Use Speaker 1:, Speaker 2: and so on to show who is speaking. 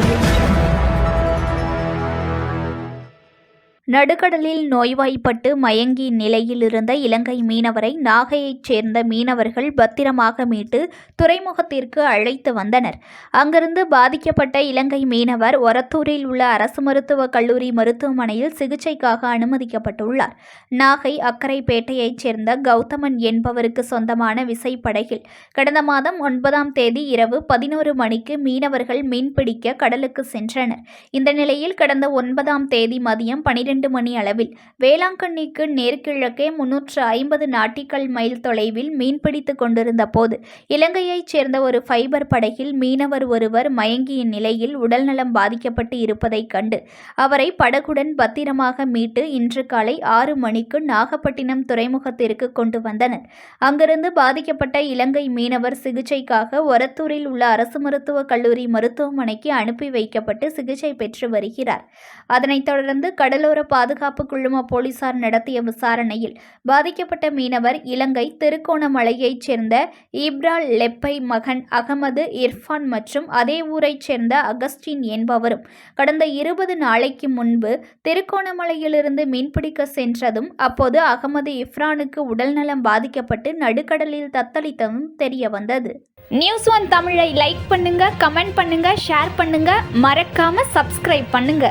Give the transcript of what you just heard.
Speaker 1: audio. நடுக்கடலில் நோய்வாய்ப்பட்டு மயங்கிய நிலையில் இருந்த இலங்கை மீனவரை நாகையைச் சேர்ந்த மீனவர்கள் பத்திரமாக மீட்டு துறைமுகத்திற்கு அழைத்து வந்தனர். அங்கிருந்து பாதிக்கப்பட்ட இலங்கை மீனவர் ஒரத்தூரில் உள்ள அரசு மருத்துவக் கல்லூரி மருத்துவமனையில் சிகிச்சைக்காக அனுமதிக்கப்பட்டுள்ளார். நாகை அக்கரைப்பேட்டையைச் சேர்ந்த கௌதமன் என்பவருக்கு சொந்தமான விசைப்படகில் கடந்த மாதம் ஒன்பதாம் தேதி இரவு பதினோரு மணிக்கு மீனவர்கள் மீன்பிடிக்க கடலுக்கு சென்றனர். இந்த நிலையில் கடந்த ஒன்பதாம் தேதி மதியம் பனிரெண்டு மணி அளவில். வேளாங்கண்ணிக்கு நேர்கிழக்கே முன்னூற்று ஐம்பது நாட்டிக்கல் மைல் தொலைவில் மீன்பிடித்து கொண்டிருந்த போது இலங்கையைச் சேர்ந்த ஒரு ஃபைபர் படகில் மீனவர் ஒருவர் மயங்கிய நிலையில் உடல்நலம் பாதிக்கப்பட்டு இருப்பதைக் கண்டு அவரை படகுடன் பத்திரமாக மீட்டு இன்று காலை ஆறு மணிக்கு நாகப்பட்டினம் துறைமுகத்திற்கு கொண்டு வந்தனர். அங்கிருந்து பாதிக்கப்பட்ட இலங்கை மீனவர் சிகிச்சைக்காக ஒரத்தூரில் உள்ள அரசு மருத்துவக் கல்லூரி மருத்துவமனைக்கு அனுப்பி வைக்கப்பட்டு சிகிச்சை பெற்று வருகிறார். அதனைத் தொடர்ந்து கடலோர பாதுகாப்பு குழும போலீசார் நடத்திய விசாரணையில் பாதிக்கப்பட்ட மீனவர் இலங்கை திருக்கோணமலையைச் சேர்ந்த இப்ரால் லெப்பை மகன் அகமது இர்ஃபான் மற்றும் அதே ஊரைச் சேர்ந்த அகஸ்டின் என்பவரும் கடந்த இருபது நாளைக்கு முன்பு திருக்கோணமலையிலிருந்து மீன்பிடிக்க சென்றதும் அப்போது அகமது இஃப்ரானுக்கு உடல்நலம் பாதிக்கப்பட்டு நடுக்கடலில் தத்தளித்ததும் தெரிய வந்தது நியூஸ் ஒன் தமிழை லைக் பண்ணுங்க கமெண்ட் பண்ணுங்க ஷேர் பண்ணுங்க. மறக்காம சப்ஸ்கிரைப் பண்ணுங்க.